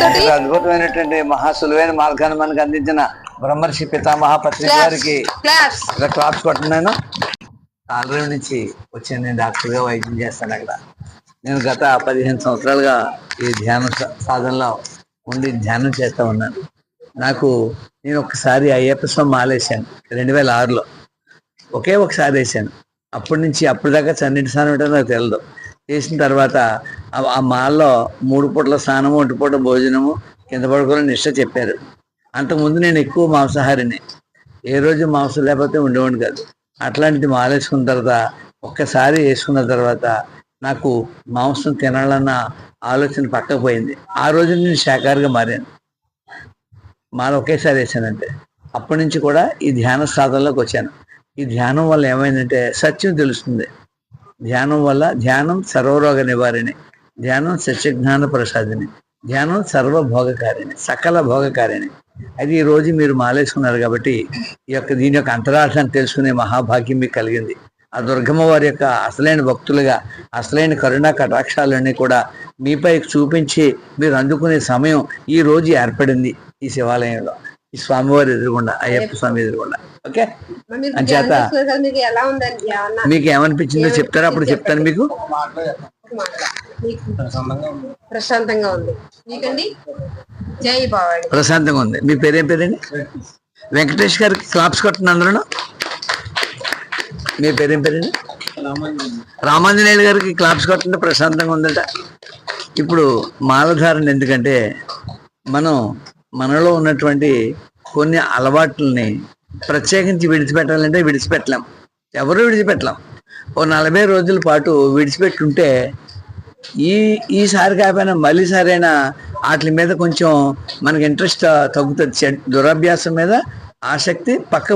అద్భుతమైనటువంటి మహా సులువైన మార్గాన్ని మనకు అందించిన బ్రహ్మర్షి పితామహ పత్రిక గారికి ఇలా క్లాప్స్ కొట్టున్నాను ఆల్రెడీ నుంచి వచ్చాను నేను డాక్టర్గా వైద్యం చేస్తాను అక్కడ. నేను గత పదిహేను సంవత్సరాలుగా ఈ ధ్యాన సాధనలో ఉండి ధ్యానం చేస్తూ ఉన్నాను. నాకు నేను ఒకసారి అయ్యప్ప స్వామి మాలేశాను రెండు వేల ఆరులో. ఒకే ఒకసారి వేసాను అప్పటి నుంచి అప్పటి దాకా చన్నీటి స్నానం ఏంటో నాకు తెలియదు చేసిన తర్వాత ఆ- మాల్లో మూడు పూటల స్నానము ఒంటి పూట భోజనము కింద పడుకోవాలని నిష్ట చెప్పారు. అంతకుముందు నేను ఎక్కువ మాంసాహారిని. ఏ రోజు మాంసం లేకపోతే ఉండేవాడిని కాదు. అట్లాంటిది మాలేసుకున్న తర్వాత ఒక్కసారి వేసుకున్న తర్వాత నాకు మాంసం తినాలన్న ఆలోచన పక్కపోయింది ఆ రోజు నేను శాఖాహారిగా మారాను. మాల ఒకేసారి వేసానంటే అప్పటి నుంచి కూడా ఈ ధ్యాన సాధనలోకి వచ్చాను. ఈ ధ్యానం వల్ల ఏమైందంటే సత్యం తెలుస్తుంది. ధ్యానం వల్ల ధ్యానం సర్వరోగ నివారిణి ధ్యానం సత్యజ్ఞాన ప్రసాదిని ధ్యానం సర్వభోగకారిణి సకల భోగకారిణి. అది ఈ రోజు మీరు మాలేసుకున్నారు కాబట్టి ఈ యొక్క దీని యొక్క అంతరార్థాన్ని తెలుసుకునే మహాభాగ్యం మీకు కలిగింది. ఆ దుర్గమ్మ వారి యొక్క అసలైన భక్తులుగా అసలైన కరుణా కటాక్షాలన్నీ కూడా మీపై చూపించి మీరు అందుకునే సమయం ఈ రోజు ఏర్పడింది ఈ శివాలయంలో. ఈ స్వామివారి ఎదురుగుండా అయ్యప్ప స్వామి ఎదురుగుండా. ఓకే? అంచేత- మీకు ఏమనిపించిందో చెప్తారా? అప్పుడు చెప్తాను మీకు. ప్రశాంతంగా ఉంది. మీకండి. జై బావాడి ప్రశాంతంగా ఉంది. మీ పేరేం పేరండి? వెంకటేష్ గారికి క్లాప్స్ కొట్టిన అందరూ మీ పేరేం పేరండి? రామాంజనేయులు. గారికి క్లాప్స్ కొట్టిన ప్రశాంతంగా ఉందట. ఇప్పుడు మాలధారణ ఎందుకంటే మనం మనలో ఉన్నటువంటి కొన్ని అలవాట్లని ప్రత్యేకించి విడిచిపెట్టాలంటే విడిచిపెట్టలేం. ఎవరు విడిచిపెట్టలేం. ఓ నలభై రోజుల పాటు విడిచిపెట్టుంటే ఈ ఈసారి కాకపోయినా మళ్ళీ సరైనా వాటి మీద కొంచెం మనకి ఇంట్రెస్ట్ తగ్గుతుంది. దురాభ్యాసం దురభ్యాసం మీద ఆసక్తి పక్క